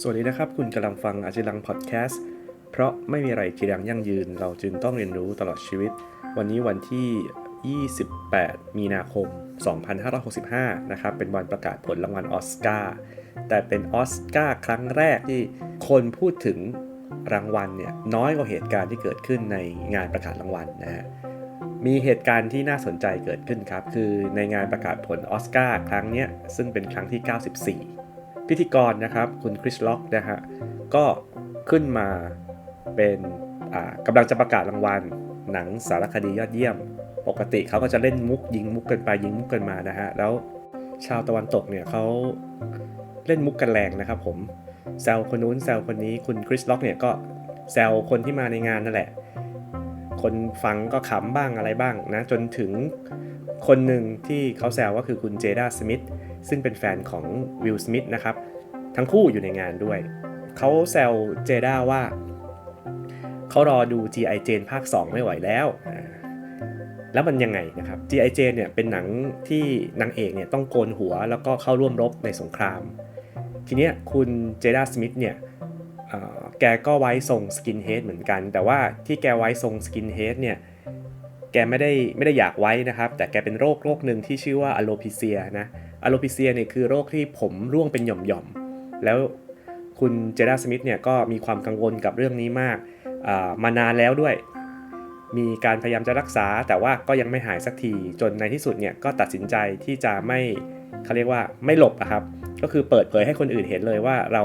สวัสดีนะครับ คุณกำลังฟังอาจิรังพอดแคสต์เพราะไม่มีอะไรจีรังยั่งยืน เราจึงต้องเรียนรู้ตลอดชีวิต วันนี้วันที่ 28 มีนาคม 2565 นะครับ เป็นวันประกาศผลรางวัลออสการ์แต่เป็นออสการ์ครั้งแรกที่คนพูดถึงรางวัลเนี่ยน้อยกว่าเหตุการณ์ที่เกิดขึ้นในงานประกาศรางวัลนะฮะมีเหตุการณ์ที่น่าสนใจเกิดขึ้นครับ คือในงานประกาศผลออสการ์ครั้งนี้ซึ่งเป็นครั้งที่ 94 พิธีกรนะครับ คุณคริสล็อกนะฮะก็ขึ้นมาเป็นอ่ากำลังจะประกาศรางวัลหนังสารคดียอดเยี่ยม ปกติเขาก็จะเล่นมุกยิงมุกกันไปยิงมุกกันมานะฮะแล้วชาวตะวันตกเนี่ยเขาเล่นมุกกันแรงนะครับผมแซวคนนู้นแซวคนนี้คุณคริสล็อกเนี่ยก็แซวคนที่มาในงานนั่นแหละ คนฟังก็ขำบ้างอะไรบ้างนะจนถึงคนหนึ่งที่เขาแซวก็คือคุณเจดาสมิธ ซึ่งเป็นแฟนของวิลสมิธนะครับ ทั้งคู่อยู่ในงานด้วย เขาแซวเจด้าว่า เขารอดู G.I. Jane ภาค 2 ไม่ไหวแล้ว แล้วมันยังไงนะครับ G.I. Jane เนี่ยเป็นหนังที่นางเอกเนี่ยต้องโกนหัวแล้วก็เข้าร่วมรบในสงคราม ทีเนี้ยคุณเจด้าสมิธเนี่ยแกก็ไว้ทรงสกินเฮดเหมือนกัน แต่ว่าที่แกไว้ทรงสกินเฮดเนี่ยแกไม่ได้ไม่ได้อยากไว้นะครับ แต่แกเป็นโรคโรคหนึ่งที่ชื่อว่าอะโลพิเซียนะ อะโลพิเซียเนี่ยคือโรคที่ผมร่วงเป็นหย่อมๆ แล้วคุณเจดาสมิธเนี่ยก็มีความกังวลกับเรื่องนี้มากามานานแล้วด้วย มีการพยายามจะรักษาแต่ว่าก็ยังไม่หายสักที จนในที่สุดเนี่ยก็ตัดสินใจที่จะไม่เขาเรียกว่าไม่หลบอะครับ ก็คือเปิดเผยให้คนอื่นเห็นเลยว่าเรา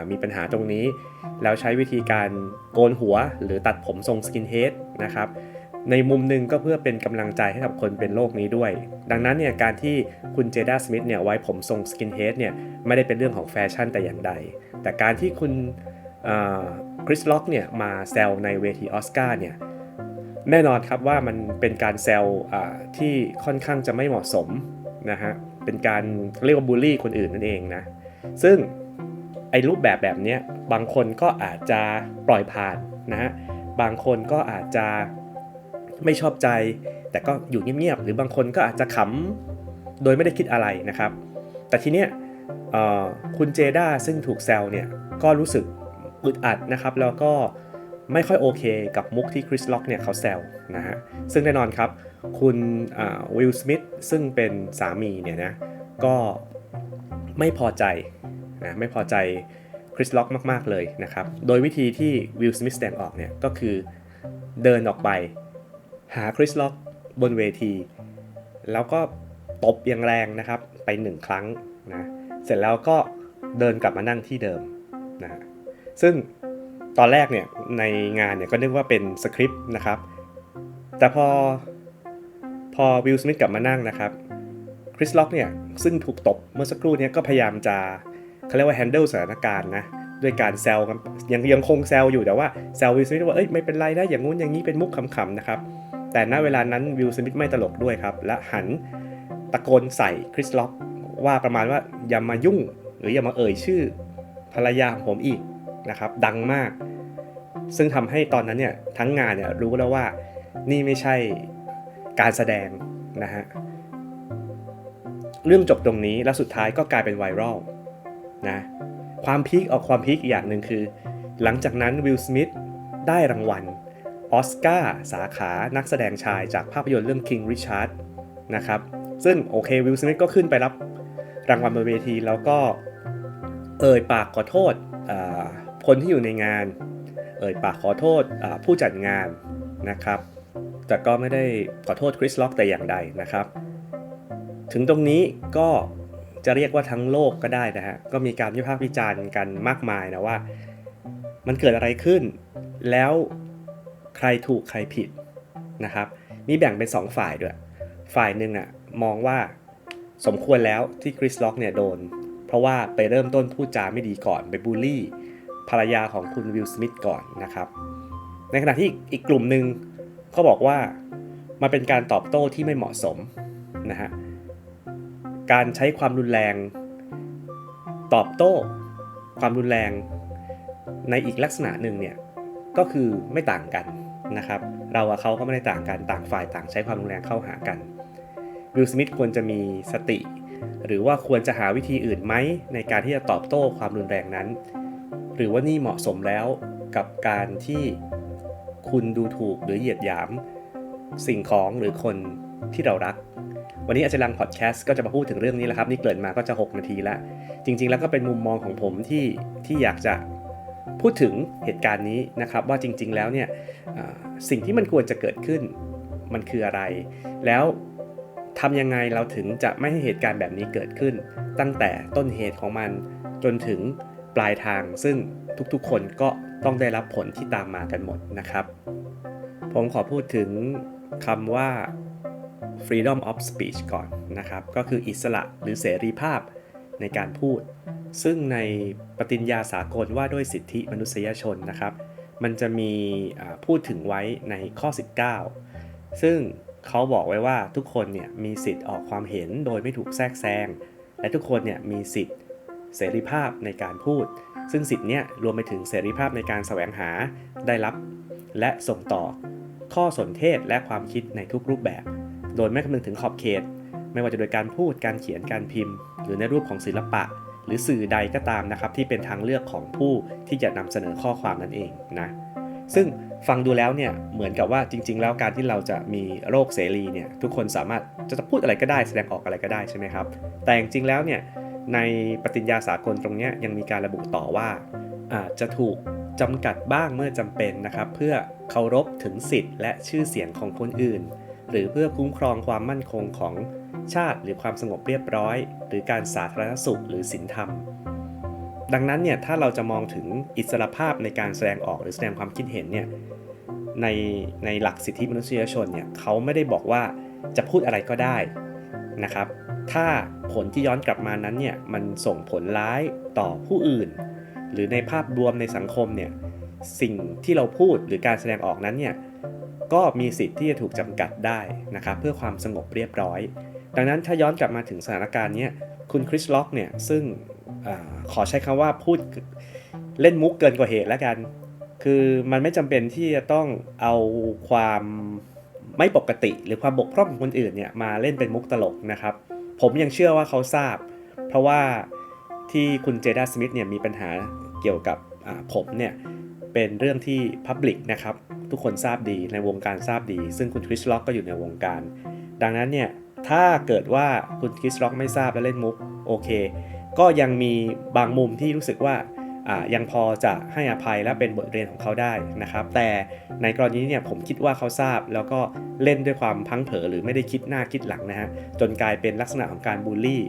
ามีปัญหาตรงนี้ แล้วใช้วิธีการโกนหัวหรือตัดผมทรงสกินเฮดนะครับ ในมุมหนึ่งก็เพื่อเป็นกำลังใจให้กับคนเป็นโรคนี้ด้วย ดังนั้นเนี่ยการที่คุณเจดาสมิธเนี่ยไว้ผมทรงสกินเฮดเนี่ยไม่ได้เป็นเรื่องของแฟชั่นแต่อย่างใด แต่การที่คุณคริสล็อกเนี่ยมาแซวในเวทีออสการ์เนี่ยแน่นอนครับว่ามันเป็นการแซวอ่าที่ค่อนข้างจะไม่เหมาะสมนะฮะเป็นการเรียกว่าบูลลี่คนอื่นนั่นเองนะซึ่งไอ้รูปแบบแบบนี้บางคนก็อาจจะปล่อยผ่านนะฮะบางคนก็อาจจะ ไม่ชอบใจ แต่ก็อยู่เงียบๆหรือบางคนก็อาจจะขำโดยไม่ได้คิดอะไรนะครับ แต่ทีเนี้ยคุณเจด้าซึ่งถูกแซวเนี่ยก็รู้สึกอึดอัดนะครับ แล้วก็ไม่ค่อยโอเคกับมุกที่คริสล็อกเนี่ยเขาแซวนะฮะซึ่งแน่นอนครับคุณวิลสมิธซึ่งเป็นสามีเนี่ยนะก็ไม่พอใจนะไม่พอใจคริสล็อกมาก ๆ เลยนะครับ โดยวิธีที่วิลสมิธแสดงออกเนี่ยก็คือเดินออกไป หาคริสล็อกบนเวที แล้วก็ตบอย่างแรงนะครับไปหนึ่งครั้งนะเสร็จแล้วก็เดินกลับมานั่งที่เดิมนะซึ่งตอนแรกเนี่ยในงานเนี่ยก็นึกว่าเป็นสคริปต์นะครับ แต่พอพอวิลสมิธกลับมานั่งนะครับคริสล็อกเนี่ยซึ่งถูกตบเมื่อสักครู่เนี้ก็พยายามจะเขาเรียกว่า handle สถานการณ์นะด้วยการแซวกันยังยังคงแซวอยู่แต่ว่าแซววิลสมิธว่าเอ้ยไม่เป็นไรนะอย่างงู้นอย่างนี้เป็นมุกขำๆนะครับ แต่ณเวลานั้นวิลสมิธไม่ตลกด้วยครับ และหันตะโกนใส่คริสล็อกว่าประมาณว่าอย่ามายุ่ง หรืออย่ามาเอ่ยชื่อภรรยาของผมอีกนะครับดังมาก ซึ่งทำให้ตอนนั้นเนี่ยทั้งงานเนี่ยรู้แล้วว่านี่ไม่ใช่การแสดงนะฮะเรื่องจบตรงนี้แล้วสุดท้ายก็กลายเป็นไวรัลนะความพีคออกความพีคอีกอย่างหนึ่งคือ หลังจากนั้นวิลสมิธได้รางวัล ออสการ์สาขานักแสดงชายจากภาพยนตร์เรื่อง King Richard นะครับซึ่งโอเควิลสมิธก็ขึ้นไปรับรางวัลบนเวทีแล้วก็เอ่ยปากขอโทษคนที่อยู่ในงาน เอ่ยปากขอโทษผู้จัดงานนะครับ แต่ก็ไม่ได้ขอโทษคริสล็อกแต่อย่างใดนะครับ ถึงตรงนี้ก็จะเรียกว่าทั้งโลกก็ได้นะฮะ ก็มีการวิพากษ์วิจารณ์กันมากมายนะว่า มันเกิดอะไรขึ้น แล้ว ใครถูกใครผิดนะครับ มีแบ่งเป็น 2 ฝ่ายด้วย ฝ่ายหนึ่งอะมองว่าสมควรแล้วที่คริสล็อกเนี่ยโดน เพราะว่าไปเริ่มต้นพูดจาไม่ดีก่อนไปบูลลี่ ภรรยาของคุณวิลสมิธก่อนนะครับ ในขณะที่อีกกลุ่มหนึ่งก็บอกว่ามันเป็นการตอบโต้ที่ไม่เหมาะสมนะฮะการใช้ความรุนแรง ตอบโต้ ความรุนแรงในอีกลักษณะหนึ่งเนี่ยก็คือไม่ต่างกัน นะครับ เรากับเขาก็ไม่ได้ต่างกันต่างฝ่ายต่างใช้ความรุนแรงเข้าหากันวิลสมิธควรจะมีสติ หรือว่าควรจะหาวิธีอื่นไหมในการที่จะตอบโต้ความรุนแรงนั้น หรือว่านี่เหมาะสมแล้วกับการที่คุณดูถูกหรือเหยียดหยาม สิ่งของหรือคนที่เรารัก วันนี้อาจารย์ลังพอดแคสต์ก็จะมาพูดถึงเรื่องนี้แหละครับ นี่เกริ่นมาก็จะ 6 นาทีแล้วจริง ๆ แล้วก็เป็นมุมมองของผมที่ที่อยากจะ พูดถึงเหตุการณ์นี้นะครับว่าจริง ๆ แล้วเนี่ยสิ่งที่มันควรจะเกิดขึ้นมันคืออะไร แล้วทำยังไงเราถึงจะไม่ให้เหตุการณ์แบบนี้เกิดขึ้น ตั้งแต่ต้นเหตุของมันจนถึงปลายทาง ซึ่งทุกๆ คนก็ต้องได้รับผลที่ตามมากันหมดนะครับ ผมขอพูดถึงคำว่า freedom of speech ก่อนนะครับ ก็คืออิสระหรือเสรีภาพ ในการพูด ซึ่งในปฏิญญาสากลว่าด้วยสิทธิมนุษยชนนะครับ มันจะมีพูดถึงไว้ในข้อ 19 ซึ่งเขาบอกไว้ว่าทุกคนเนี่ยมีสิทธิ์ออกความเห็นโดยไม่ถูกแทรกแซง และทุกคนเนี่ยมีสิทธิ์เสรีภาพในการพูด ซึ่งสิทธิ์เนี้ยรวมไปถึงเสรีภาพในการแสวงหาได้รับ และส่งต่อข้อสนเทศและความคิดในทุกรูปแบบ โดยไม่คำนึงถึงขอบเขต ไม่ว่าจะโดยการพูดการเขียนการพิมพ์ หรือในรูปของศิลปะ หรือสื่อใดก็ตามนะครับ ที่เป็นทางเลือกของผู้ที่จะนำเสนอข้อความนั่นเองนะซึ่งฟังดูแล้วเนี่ยเหมือนกับว่าจริง ๆ แล้วการที่เราจะมีโรคเสรีเนี่ยทุกคนสามารถจะพูดอะไรก็ได้แสดงออกอะไรก็ได้ใช่ไหมครับ แต่จริงๆแล้วเนี่ยในปฏิญญาสากลตรงนี้ยังมีการระบุต่อว่าอาจจะถูกจำกัดบ้างเมื่อจำเป็นนะครับ เพื่อเคารพถึงสิทธิ์และชื่อเสียงของคนอื่น หรือเพื่อคุ้มครองความมั่นคงของ ชาติหรือความสงบเรียบร้อย หรือการสาธารณสุขหรือศีลธรรม ดังนั้นเนี่ยถ้าเราจะมองถึงอิสรภาพในการแสดงออกหรือแสดงความคิดเห็นเนี่ยในในหลักสิทธิมนุษยชนเนี่ยเขาไม่ได้บอกว่าจะพูดอะไรก็ได้นะครับ ถ้าผลที่ย้อนกลับมานั้นเนี่ยมันส่งผลร้ายต่อผู้อื่น หรือในภาพรวมในสังคมเนี่ยสิ่งที่เราพูดหรือการแสดงออกนั้นเนี่ย ก็มีสิทธิ์ที่จะถูกจำกัดได้นะครับเพื่อความสงบเรียบร้อย ดังนั้นถ้าย้อนกลับมาถึงสถานการณ์นี้คุณคริสล็อกเนี่ยซึ่งอขอใช้คำว่าพูดเล่นมุกเกินกว่าเหตุแล้วกัน คือมันไม่จำเป็นที่จะต้องเอาความไม่ปกติ หรือความบกพร่องของคนอื่นเนี่ยมาเล่นเป็นมุกตลกนะครับ ผมยังเชื่อว่าเขาทราบ เพราะว่าที่คุณเจด้าสมิธเนี่ยมีปัญหาเกี่ยวกับผมเนี่ย เป็นเรื่องที่พับลิกนะครับ ทุกคนทราบดีในวงการทราบดี ซึ่งคุณคริสล็อกก็อยู่ในวงการ ดังนั้นเนี่ย ถ้าเกิดว่าคุณคริสล็อกไม่ทราบและเล่นมุก โอเค ก็ยังมีบางมุมที่รู้สึกว่ายังพอจะให้อภัยและเป็นบทเรียนของเขาได้นะครับ แต่ในกรณีนี้เนี่ยผมคิดว่าเขาทราบแล้วก็เล่นด้วยความพังเผลอหรือไม่ได้คิดหน้าคิดหลังนะฮะจนกลายเป็นลักษณะของการบูลลี่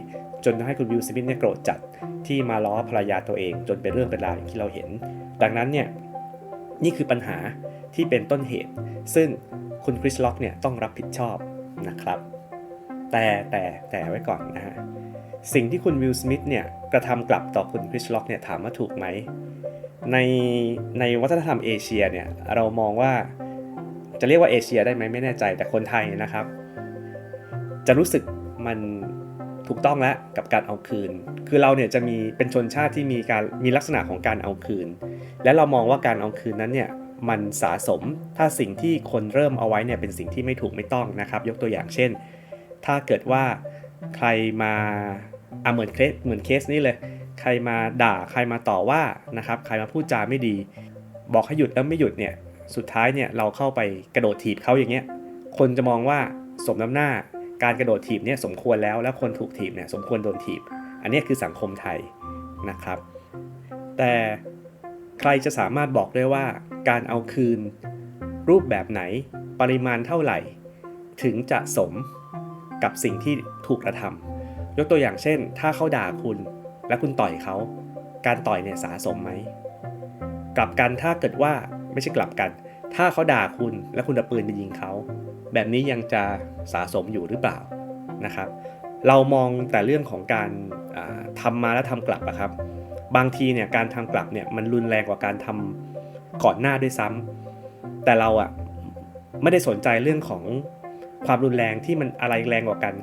จนทำให้คุณวิลสมิธเนี่ยโกรธจัดที่มาล้อภรรยาตัวเอง จนเป็นเรื่องเป็นราวอย่างที่เราเห็น ดังนั้นเนี่ย นี่คือปัญหาที่เป็นต้นเหตุ ซึ่งคุณคริสล็อกเนี่ยต้องรับผิดชอบนะครับ แต่แต่แต่ไว้ก่อนนะฮะ สิ่งที่คุณวิลสมิธเนี่ยกระทำกลับต่อคุณคริสล็อกเนี่ยถามว่าถูกไหม ในในวัฒนธรรมเอเชียเนี่ยเรามองว่าจะเรียกว่าเอเชียได้ไหมไม่แน่ใจแต่คนไทยนะครับ จะรู้สึกมัน ถูกต้องแล้วกับการเอาคืน คือเราเนี่ยจะมีเป็นชนชาติที่มีการมีลักษณะของการเอาคืน และเรามองว่าการเอาคืนนั้นเนี่ยมันสะสมถ้าสิ่งที่คนเริ่มเอาไว้เนี่ยเป็นสิ่งที่ไม่ถูกไม่ต้องนะครับ ยกตัวอย่างเช่น ถ้าเกิดว่าใครมาอะเหมือนเคสเหมือนเคสนี้เลย ใครมาด่าใครมาต่อว่านะครับใครมาพูดจาไม่ดี บอกให้หยุดแล้วไม่หยุดเนี่ยสุดท้ายเนี่ยเราเข้าไปกระโดดถีบเขาอย่างเงี้ยคนจะมองว่าสมน้ำหน้า การกระโดดถีบเนี่ยสมควรแล้วแล้วคนถูกถีบเนี่ยสมควรโดนถีบ อันนี้คือสังคมไทยนะครับ แต่ใครจะสามารถบอกได้ว่าการเอาคืน รูปแบบไหนปริมาณเท่าไหร่ ถึงจะสมกับสิ่งที่ถูกกระทำยกตัวอย่างเช่น ถ้าเขาด่าคุณและคุณต่อยเขา การต่อยเนี่ยสาสมไหมกลับกันถ้าเกิดว่าไม่ใช่กลับกัน ถ้าเขาด่าคุณและคุณเอาปืนไปยิงเขา แบบนี้ยังจะสาสมอยู่หรือเปล่านะครับ เรามองแต่เรื่องของการทำมาแล้วทำกลับอะครับ บางทีเนี่ยการทำกลับเนี่ยมันรุนแรงกว่าการทำก่อนหน้าด้วยซ้ำแต่เราอะไม่ได้สนใจเรื่องของความรุนแรงที่มันอะไรแรงกว่ากัน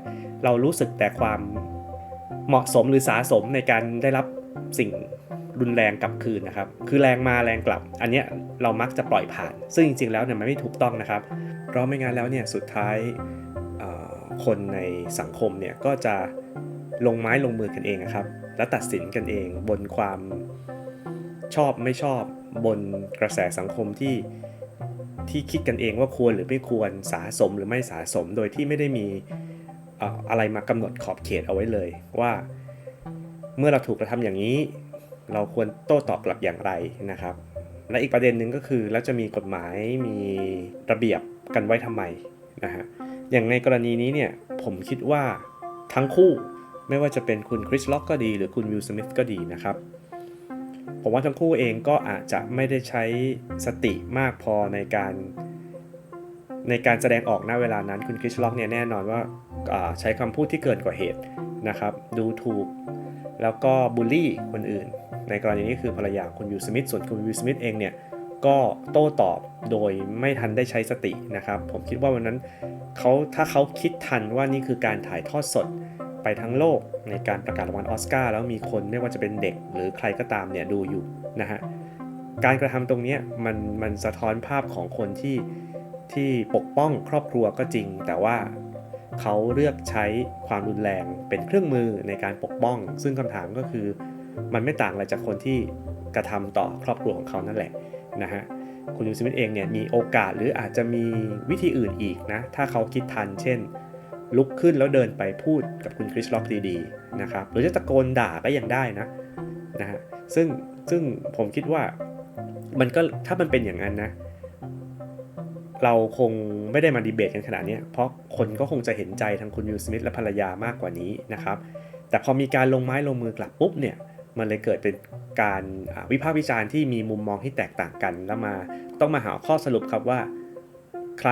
เรารู้สึกแต่ความเหมาะสมหรือสาสมในการได้รับสิ่ง รุนแรงกลับคืนนะครับ คือแรงมาแรงกลับ อันนี้เรามักจะปล่อยผ่าน ซึ่งจริงๆแล้วเนี่ยมันไม่ถูกต้องนะครับ เพราะไม่งั้นแล้วเนี่ยสุดท้ายคนในสังคมเนี่ยก็จะลงไม้ลงมือกันเองครับ และตัดสินกันเองบนความชอบไม่ชอบบนกระแสสังคมที่ที่คิดกันเองว่าควรหรือไม่ควรสะสมหรือไม่สะสมโดยที่ไม่ได้มีเอ่ออะไรมากำหนดขอบเขตเอาไว้เลยว่า เมื่อเราถูกกระทำอย่างนี้ เราควรโต้ตอบกลับอย่างไรนะครับ และอีกประเด็นหนึ่งก็คือแล้วจะมีกฎหมายมีระเบียบกันไว้ทำไมนะฮะอย่างในกรณีนี้เนี่ยผมคิดว่าทั้งคู่ไม่ว่าจะเป็นคุณคริสล็อกก็ดีหรือคุณวิลสมิธก็ดีนะครับ ผมว่าทั้งคู่เองก็อาจจะไม่ได้ใช้สติมากพอในการในการแสดงออกณเวลานั้นคุณคริสล็อกเนี่ยแน่นอนว่าอ่าใช้คำพูดที่เกินกว่าเหตุนะครับ ดูถูก แล้วก็บูลลี่คนอื่น ในกรณีนี้คือภรรยาคุณวิลสมิธส่วนคุณวิลสมิธเองเนี่ยก็โต้ตอบโดยไม่ทันได้ใช้สตินะครับ ผมคิดว่าวันนั้นเขาถ้าเขาคิดทันว่านี่คือการถ่ายทอดสดไปทั้งโลกในการประกาศรางวัลออสการ์แล้วมีคนไม่ว่าจะเป็นเด็กหรือใครก็ตามเนี่ยดูอยู่นะฮะการกระทำตรงนี้มันมันสะท้อนภาพของคนที่ที่ปกป้องครอบครัวก็จริง แต่ว่าเขาเลือกใช้ความรุนแรงเป็นเครื่องมือในการปกป้อง ซึ่งคำถามก็คือ มันไม่ต่างอะไรจากคนที่กระทำต่อครอบครัวของเขานั่นแหละนะฮะคุณยูสมิธเองเนี่ยมีโอกาสหรืออาจจะมีวิธีอื่นอีกนะถ้าเขาคิดทัน เช่น ลุกขึ้นแล้วเดินไปพูดกับคุณคริสล็อกดีๆนะครับหรือจะตะโกนด่าก็ยังได้นะนะฮะซึ่งซึ่งผมคิดว่ามันก็ถ้ามันเป็นอย่างนั้นนะ เราคงไม่ได้มาดีเบตกันขนาดนี้เพราะคนก็คงจะเห็นใจทางคุณวิลสมิธและภรรยามากกว่านี้นะครับ แต่พอมีการลงไม้ลงมือกลับปุ๊บเนี่ย มันเลยเกิดเป็นการวิพากษ์วิจารณ์ที่มีมุมมองที่แตกต่างกัน แล้วมาต้องมาหาข้อสรุปครับว่า ใคร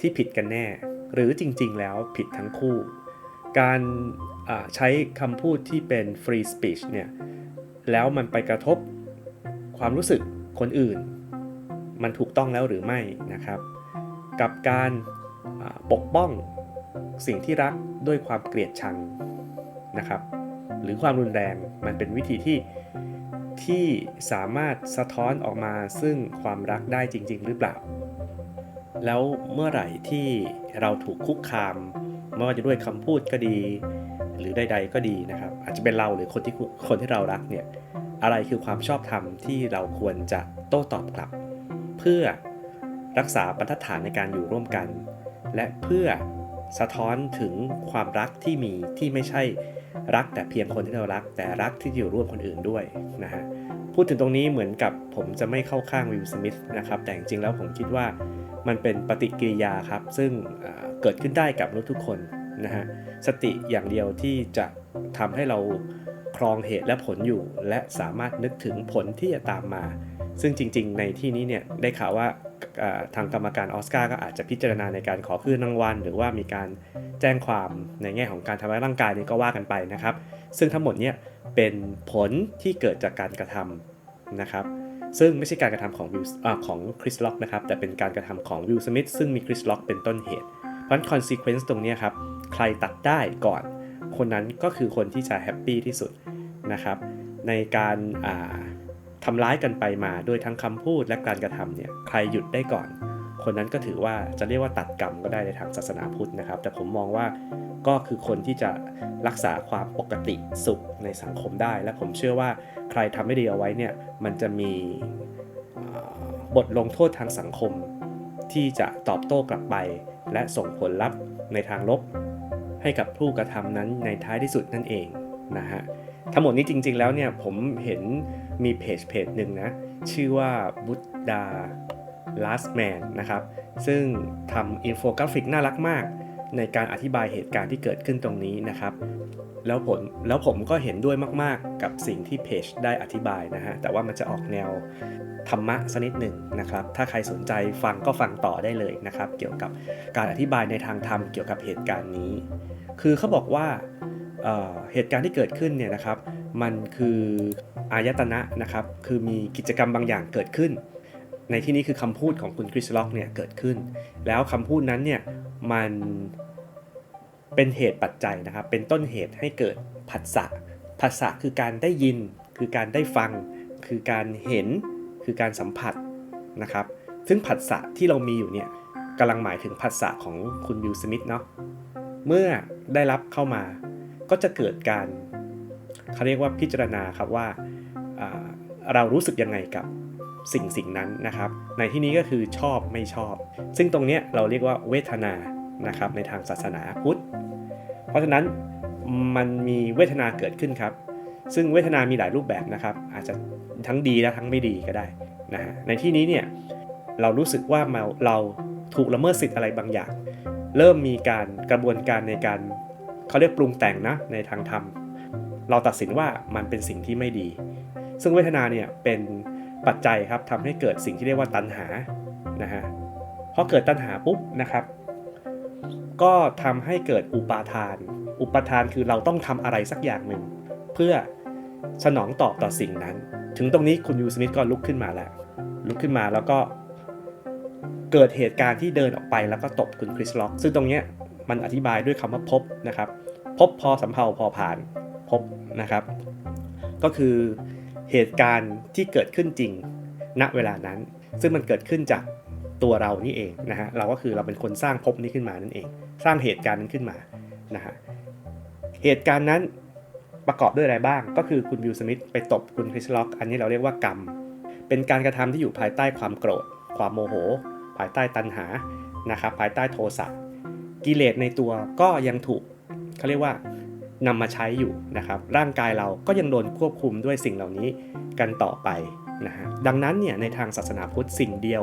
ที่ผิดกันแน่ หรือจริง ๆ แล้วผิดทั้งคู่ การใช้คำพูดที่เป็น free speech เนี่ยแล้วมันไปกระทบความรู้สึกคนอื่น มันถูกต้องแล้วหรือไม่นะครับ กับการปกป้องสิ่งที่รักด้วยความเกลียดชังนะครับ หรือความรุนแรงมันเป็นวิธีที่ที่สามารถสะท้อนออกมาซึ่งความรักได้จริง ๆ หรือเปล่า แล้วเมื่อไหร่ที่เราถูกคุกคามไม่ว่าจะด้วยคำพูดก็ดี หรือใด ๆ ก็ดีนะครับ อาจจะเป็นเราหรือคนที่คนที่เรารักเนี่ยอะไรคือความชอบธรรมที่เราควรจะโต้ตอบกลับ เพื่อรักษาบรรทัดฐานในการอยู่ร่วมกัน และเพื่อสะท้อนถึงความรักที่มีที่ไม่ใช่ รักแต่เพียงคนที่เรารัก แต่รักที่อยู่ร่วมคนอื่นด้วยนะฮะพูดถึงตรงนี้เหมือนกับผมจะไม่เข้าข้างวิลสมิธนะครับแต่จริงๆแล้วผมคิดว่ามันเป็นปฏิกิริยาครับ ซึ่งเเกิดขึ้นได้กับมนุษย์ทุกคนนะฮะสติอย่างเดียวที่จะทำให้เราครองเหตุและผลอยู่ และสามารถนึกถึงผลที่จะตามมา ซึ่งจริง ๆ ในที่นี้เนี่ยได้ข่าวว่า ทางกรรมการออสการ์ก็อาจจะพิจารณาในการขอคืนรางวัลหรือว่ามีการแจ้งความในแง่ของการทำร้ายร่างกายนี่ก็ว่ากันไปนะครับ ซึ่งทั้งหมดเนี่ยเป็นผลที่เกิดจากการกระทำนะครับ ซึ่งไม่ใช่การกระทำของวิลของคริสล็อกนะครับ แต่เป็นการกระทำของวิลสมิธซึ่งมีคริสล็อกเป็นต้นเหตุ เพราะฉะนั้น consequence ตรงนี้ครับ ใครตัดได้ก่อน คนนั้นก็คือคนที่จะแฮปปี้ที่สุดนะครับ ในการอ่า ทำร้ายกันไปมาโดยทั้งคำพูดและการกระทำเนี่ยใครหยุดได้ก่อน คนนั้นก็ถือว่าจะเรียกว่าตัดกรรมก็ได้ในทางศาสนาพุทธนะครับ แต่ผมมองว่าก็คือคนที่จะรักษาความปกติสุขในสังคมได้ และผมเชื่อว่าใครทำไม่ดีเอาไว้เนี่ยมันจะมีบทลงโทษทางสังคม ที่จะตอบโต้กลับไป และส่งผลลัพธ์ในทางลบ ให้กับผู้กระทำนั้นในท้ายที่สุดนั่นเองนะฮะทั้งหมดนี้จริง ๆ แล้วเนี่ยผมเห็น มีเพจเพจหนึ่งนะ ชื่อว่าบุตดา last man นะครับ ซึ่งทำอินโฟกราฟิกน่ารักมาก ในการอธิบายเหตุการณ์ที่เกิดขึ้นตรงนี้นะครับ แล้วผมแล้วผมก็เห็นด้วยมากๆ กับสิ่งที่เพจได้อธิบายนะฮะ แต่ว่ามันจะออกแนวธรรมะสักนิดหนึ่งนะครับ ถ้าใครสนใจฟังก็ฟังต่อได้เลยนะครับ เกี่ยวกับการอธิบายในทางธรรมเกี่ยวกับเหตุการณ์นี้ คือเขาบอกว่า เหตุการณ์ที่เกิดขึ้นเนี่ยนะครับ มันคืออายตนะนะครับ คือมีกิจกรรมบางอย่างเกิดขึ้น ในที่นี้คือคำพูดของคุณคริสล็อกเนี่ยเกิดขึ้น แล้วคำพูดนั้นเนี่ยมันเป็นเหตุปัจจัยนะครับ เป็นต้นเหตุให้เกิดผัสสะ ผัสสะคือการได้ยิน คือการได้ฟัง คือการเห็น คือการสัมผัสนะครับ ซึ่งผัสสะที่เรามีอยู่เนี่ยกำลังหมายถึงผัสสะของคุณวิลสมิธเนาะ เมื่อได้รับเข้ามา ก็จะเกิดการเขาเรียกว่าพิจารณาครับว่าเรารู้สึกยังไงกับสิ่งสิ่งนั้นนะครับ ในที่นี้ก็คือชอบไม่ชอบ ซึ่งตรงนี้เราเรียกว่าเวทนานะครับในทางศาสนาพุทธ เพราะฉะนั้นมันมีเวทนาเกิดขึ้นครับ ซึ่งเวทนามีหลายรูปแบบนะครับ อาจจะทั้งดีและทั้งไม่ดีก็ได้นะฮะในที่นี้เนี่ยเรารู้สึกว่าเราเราถูกละเมิดสิทธิ์อะไรบางอย่าง เริ่มมีการกระบวนการในการ เขาเรียกปรุงแต่งนะในทางธรรม เราตัดสินว่ามันเป็นสิ่งที่ไม่ดี ซึ่งเวทนาเนี่ยเป็นปัจจัยครับทำให้เกิดสิ่งที่เรียกว่าตัณหานะฮะพอเกิดตัณหาปุ๊บนะครับ ก็ทำให้เกิดอุปาทาน อุปาทานคือเราต้องทำอะไรสักอย่างหนึ่ง เพื่อสนองตอบต่อสิ่งนั้น ถึงตรงนี้คุณยูสมิธก็ลุกขึ้นมาแล้วลุกขึ้นมาแล้วก็เกิดเหตุการณ์ที่เดินออกไปแล้วก็ตบคุณคริสล็อก ซึ่งตรงเนี้ย มันอธิบายด้วยคำว่าพบนะครับ พบพอสำเพาพอผ่านพบนะครับ ก็คือเหตุการณ์ที่เกิดขึ้นจริงณเวลานั้น ซึ่งมันเกิดขึ้นจากตัวเรานี่เองนะฮะเราก็คือเราเป็นคนสร้างภพนี้ขึ้นมานั่นเอง สร้างเหตุการณ์นั้นขึ้นมานะฮะเหตุการณ์นั้นประกอบด้วยอะไรบ้าง ก็คือคุณวิลสมิธไปตบคุณคริสล็อก อันนี้เราเรียกว่ากรรม เป็นการกระทำที่อยู่ภายใต้ความโกรธ ความโมโห ภายใต้ตัณหานะครับภายใต้โทสะ กิเลสในตัวก็ยังถูกเขาเรียกว่านำมาใช้อยู่นะครับ ร่างกายเราก็ยังโดนควบคุมด้วยสิ่งเหล่านี้กันต่อไปนะฮะดังนั้นเนี่ยในทางศาสนาพุทธสิ่งเดียว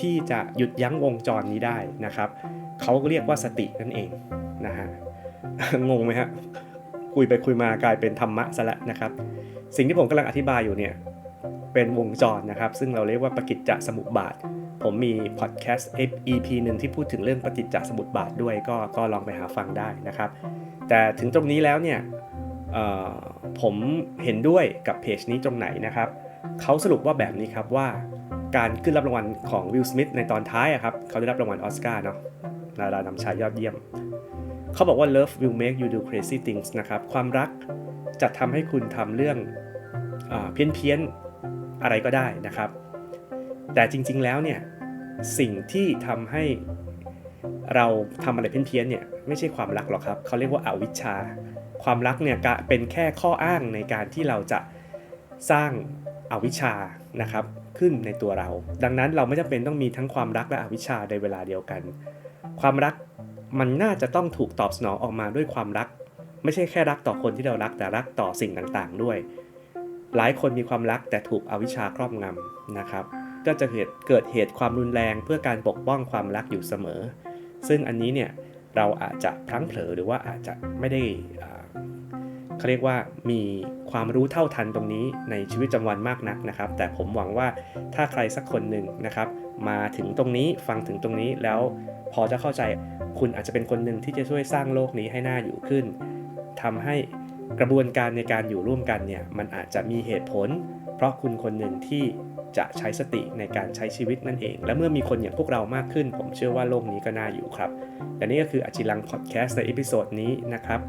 ที่จะหยุดยั้งวงจรนี้ได้นะครับเขาเรียกว่าสตินั่นเองนะฮะงงไหมฮะคุยไปคุยมากลายเป็นธรรมะซะแล้วนะครับ สิ่งที่ผมกำลังอธิบายอยู่เนี่ยเป็นวงจรนะครับ ซึ่งเราเรียกว่าปฏิจจสมุปบาท ผมมีพอดแคสต์ EP หนึ่งที่พูดถึงเรื่องปฏิจจสมุปบาทด้วยก็ก็ลองไปหาฟังได้นะครับ แต่ถึงตรงนี้แล้วเนี่ยผมเห็นด้วยกับเพจนี้ตรงไหนนะครับเขาสรุปว่าแบบนี้ครับว่าการขึ้นรับรางวัลของวิลสมิธในตอนท้ายอะครับเขาได้รับรางวัลออสการ์เนาะดารานำชายยอดเยี่ยม เขาบอกว่า love will make you do crazy things นะครับ ความรักจะทำให้คุณทำเรื่องเพี้ยนเพี้ยนๆอะไรก็ได้นะครับ แต่จริงๆแล้วเนี่ย สิ่งที่ทำให้เราทำอะไรเพี้ยนๆเนี่ยไม่ใช่ความรักหรอกครับเขาเรียกว่าอาวิชชา ความรักเนี่ยเป็นแค่ข้ออ้างในการที่เราจะสร้างอาวิชชานะครับขึ้นในตัวเรา ดังนั้นเราไม่จำเป็นต้องมีทั้งความรักและอวิชชาในเวลาเดียวกัน ความรักมันน่าจะต้องถูกตอบสนองออกมาด้วยความรัก ไม่ใช่แค่รักต่อคนที่เรารักแต่รักต่อสิ่งต่างๆด้วย หลายคนมีความรักแต่ถูกอวิชชาครอบงำนะครับ ก็จะเกิดเหตุความรุนแรงเพื่อการปกป้องความรักอยู่เสมอ ซึ่งอันนี้เนี่ยเราอาจจะพลั้งเผลอหรือว่าอาจจะไม่ได้เขาเรียกว่ามีความรู้เท่าทันตรงนี้ในชีวิตประจำวันมากนักนะครับ แต่ผมหวังว่าถ้าใครสักคนหนึ่งนะครับ มาถึงตรงนี้ฟังถึงตรงนี้แล้วพอจะเข้าใจคุณอาจจะเป็นคนหนึ่งที่จะช่วยสร้างโลกนี้ให้น่าอยู่ขึ้นทำให้กระบวนการในการอยู่ร่วมกันเนี่ยมันอาจจะมีเหตุผล เพราะคุณคนหนึ่งที่ จะใช้สติในการใช้ชีวิตนั่นเอง และเมื่อมีคนอย่างพวกเรามากขึ้น ผมเชื่อว่าโลกนี้ก็น่าอยู่ครับ และนี่ก็คืออจิลังพอดแคสต์ในเอพิโซดนี้นะครับ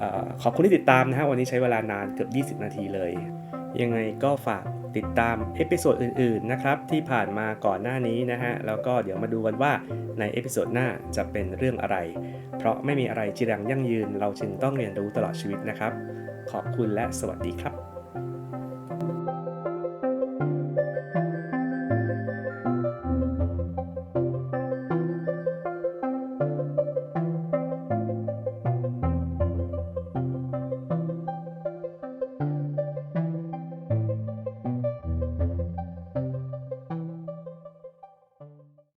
ออขอบคุณที่ติดตามนะฮะวันนี้ใช้เวลานานเกือบ 20 นาทีเลย ยังไงก็ฝากติดตามเอพิโซดอื่นๆนะครับที่ผ่านมาก่อนหน้านี้นะฮะแล้วก็เดี๋ยวมาดูกันว่าในเอพิโซดหน้าจะเป็นเรื่องอะไร เพราะไม่มีอะไรจีรังยั่งยืน เราจึงต้องเรียนรู้ตลอดชีวิตนะครับ ขอบคุณและสวัสดีครับ